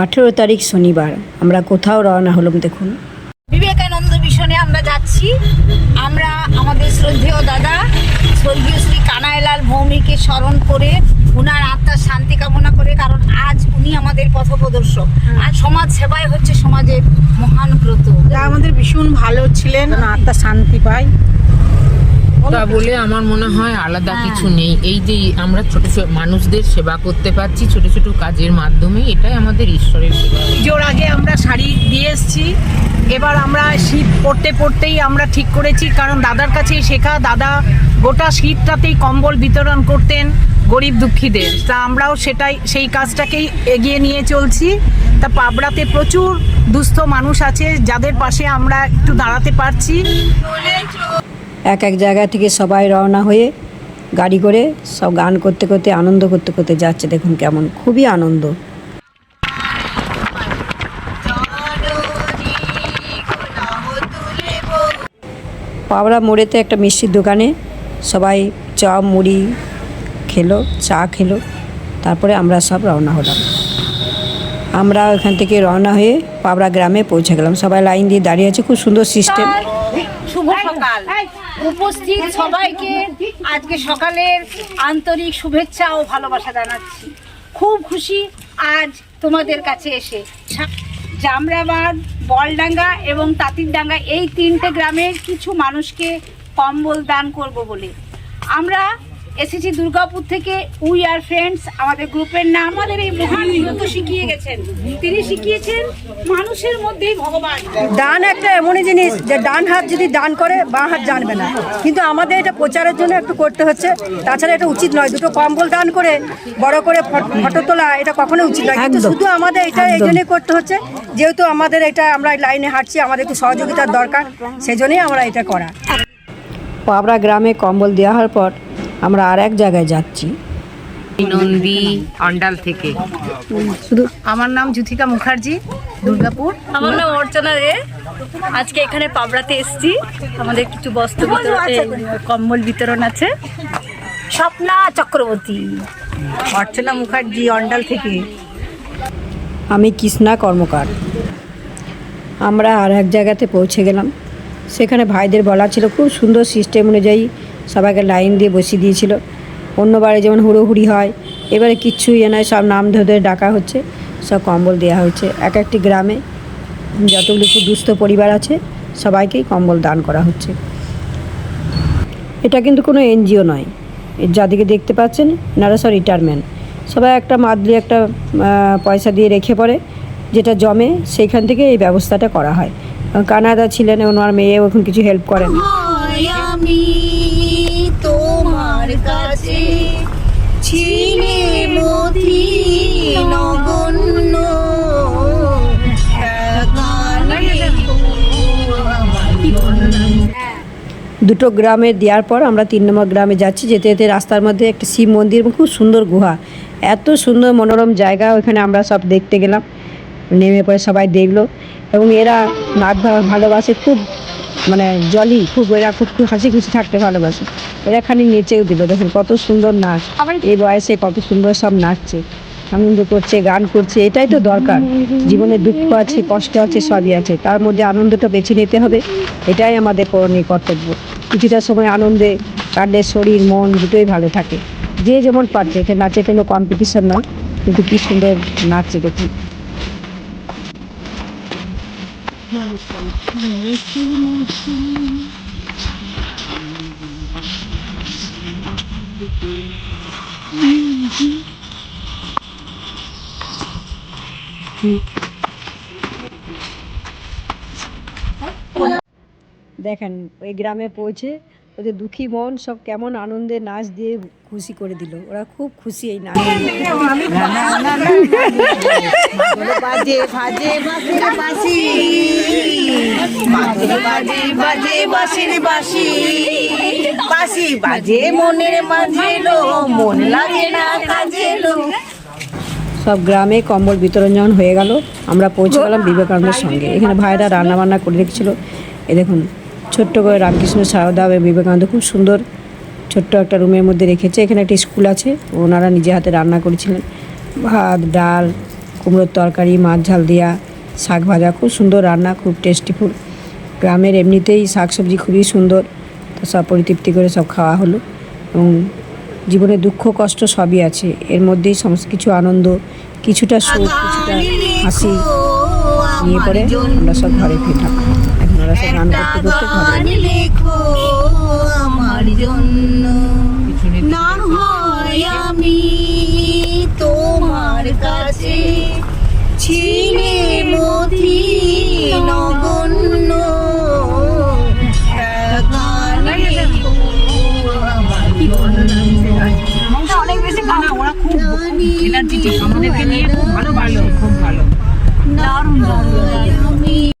আঠেরো তারিখ শনিবার। আমরা কোথাও রওনা হলাম দেখুন। বিবেকানন্দ মিশনে আমরা যাচ্ছি। আমরা আমাদের শ্রদ্ধেয় দাদা স্বর্গীয় শ্রী কানাইলাল ভৌমিকে স্মরণ করে উনার আত্মার শান্তি কামনা করে কারণ আজ উনি আমাদের পথপ্রদর্শক। আর সমাজ সেবাই হচ্ছে সমাজের মহান ব্রত। আমাদের ভীষণ ভালো ছিলেন আত্মা শান্তি পায়। তা বলে আমার মনে হয় আলাদা কিছু নেই। এই যে আমরা ছোট ছোট মানুষদের সেবা করতে পারছি ছোট ছোট কাজের মাধ্যমে এটাই আমাদের ঈশ্বরের সেবা। জোর আগে আমরা শাড়ি দিয়ে এসেছি এবার আমরা শীত পড়তে পড়তেই আমরা ঠিক করেছি কারণ দাদার কাছেই শেখা দাদা গোটা শীতটাতেই কম্বল বিতরণ করতেন গরিব দুঃখীদের। তা আমরাও সেটাই সেই কাজটাকেই এগিয়ে নিয়ে চলছি। তা পাবড়াতে প্রচুর দুস্থ মানুষ আছে যাদের পাশে আমরা একটু দাঁড়াতে পারছি। এক এক জায়গা থেকে সবাই রওনা হয়ে গাড়ি করে সব গান করতে করতে, আনন্দ করতে করতে যাচ্ছে। দেখুন কেমন, খুবই আনন্দ। পাবড়া মোড়েতে একটা মিষ্টির দোকানে সবাই চপ মুড়ি খেলো, চা খেলো। তারপরে আমরা সব রওনা হলাম। আমরা ওখান থেকে রওনা হয়ে পাবড়া গ্রামে পৌঁছে গেলাম। সবাই লাইন দিয়ে দাঁড়িয়ে আছে। খুব সুন্দর সিস্টেম শুভ সকাল। উপস্থিত সবাইকে আজকে সকালের আন্তরিক শুভেচ্ছা ও ভালোবাসা জানাচ্ছি। খুব খুশি আজ তোমাদের কাছে এসে। জামরাবাদ বলডাঙ্গা এবং তাঁতিরডাঙ্গা এই তিনটে গ্রামের কিছু মানুষকে কম্বল দান করব বলে। আমরা এসেছি দুর্গাপুর থেকে। উই আর ফ্রেন্ডস আমাদের গ্রুপের নাম আমাদের এই মহান বিরত শিখিয়ে গেছেন। তিনি শিখিয়েছেন মানুষের মধ্যেই ভগবান। দান একটা এমনই জিনিস যে ডান হাত যদি দান করে বাঁ হাত জানবে না। কিন্তু আমাদের এটা প্রচারের জন্য একটু করতে হচ্ছে। তাছাড়া এটা উচিত নয়। দুটো কম্বল দান করে বড় করে ফট- ফটো তোলা এটা কখনো উচিত নয়। কিন্তু শুধু আমাদের এটা এই জন্যই করতে হচ্ছে যেহেতু আমাদের এটা আমরা লাইনে হাঁটছি আমাদের একটু সহযোগিতার দরকার সেই জন্যই আমরা এটা করা। পাবড়া গ্রামে কম্বল দেওয়া হওয়ার পর আমরা আর এক জায়গায় যাচ্ছি। নন্দী অন্ডাল থেকে। শুধু আমার নাম জুথিকা মুখার্জি দুর্গাপুর। আমার নাম অর্চনা রে আজকে এখানে পাবড়াতে এসেছি। আমাদের কিছু বস্ত্র বিতরণ এই, কম্বল বিতরণ আছে। স্বপ্না চক্রবর্তী। অর্চনা মুখার্জি অন্ডাল থেকে। আমি কৃষ্ণা কর্মকার। আমরা আর এক জায়গাতে পৌঁছে গেলাম। সেখানে ভাইদের বলা ছিল খুব সুন্দর সিস্টেম অনুযায়ী সবাইকে লাইন দিয়ে বসিয়ে দিয়েছিল। অন্যবারে যেমন হুড়োহুড়ি হয়, এবারে কিচ্ছুই এ নয়, সব নাম ধরে ডাকা হচ্ছে, সব কম্বল দেওয়া হচ্ছে এক একটি গ্রামে যতগুলি দুস্থ পরিবার আছে, সবাইকেই কম্বল দান করা হচ্ছে। এটা কিন্তু কোনো এনজিও নয়। যাদেরকে দেখতে পাচ্ছেন এনারা সব রিটায়ারমেন্ট। সবাই একটা মাদলি একটা পয়সা দিয়ে রেখে পড়ে, যেটা জমে সেইখান থেকে এই ব্যবস্থাটা করা হয়। কানাডা ছিলেন এবং ওনার মেয়ে, এখন কিছু হেল্প করেন দুটো গ্রামে দেওয়ার পর আমরা তিন নম্বর গ্রামে যাচ্ছি, যেতে যেতে রাস্তার মধ্যে একটা শিব মন্দির, এবং খুব সুন্দর গুহা। এত সুন্দর মনোরম জায়গা ওখানে আমরা সব দেখতে গেলাম। নেমে পরে সবাই দেখল, এবং এরা নাচ ভালোবাসে, খুব মানে জলি খুব এরা খুব হাসি খুশি থাকতে ভালোবাসে। এরা খালি নেচেও দিল দেখুন কত সুন্দর নাচ। এই বয়সে কত সুন্দর সব নাচছে আনন্দ করছে গান করছে এটাই তো দরকার। জীবনে দুঃখ আছে কষ্ট আছে সবই আছে। তার মধ্যে আনন্দটা বেছে নিতে হবে এটাই আমাদের করণীয় কর্তব্য। কিছুটা সময় আনন্দে কাটলে শরীর মন দুটোই ভালো থাকে। যে যেমন পারছে এখানে নাচে কোনো কম্পিটিশন নয় কিন্তু কী সুন্দর নাচছে দেখুন। দেখেন ওই গ্রামে পৌঁছে ওদের দুঃখী মন সব কেমন আনন্দে নাচ দিয়ে খুশি করে দিল। ওরা খুব খুশি এই নাচ। বাজে বাজে বাসির বাসি বাজে বাজে বাজে বাসির বাসি বাসি বাজে মনের মাঝে লো মন লাগে না কাজে লো। সব গ্রামে কম্বল বিতরণ যখন হয়ে গেল। আমরা পৌঁছে গেলাম বিবেকানন্দের সঙ্গে। এখানে ভাইরা রান্না বান্না করে রেখেছিল। এ দেখুন ছোট্ট করে রামকৃষ্ণ সারদা বিবেকানন্দ খুব সুন্দর ছোট্ট একটা রুমের মধ্যে রেখেছে। এখানে একটা স্কুল আছে। ওনারা নিজে হাতে রান্না করেছিলেন। ভাত, ডাল, কুমড়োর তরকারি, মাছ, ঝাল দেওয়া শাক ভাজা। খুব সুন্দর রান্না, খুব টেস্টিফুল গ্রামের এমনিতেই শাকসবজি খুবই সুন্দর। তো সব পরিতৃপ্তি করে সব খাওয়া হলো এবং জীবনে দুঃখ, কষ্ট সবই আছে। এর মধ্যেই সমস্ত কিছু আনন্দ, কিছুটা সুখ, কিছুটা হাসি। নিয়ে পরে আমরা সব ঘরে ফিরলাম এখন ওরা সব গান করতে করতে ঘরে লেখো আমার জন্য। না হয় আমি তোমার কাছে। ছিলে মতি নগণ্য। গান লেখো আমার ওরা খুব এনার্জেটিক আমাদেরকে নিয়ে খুব ভালো ভালো খুব ভালো। আমি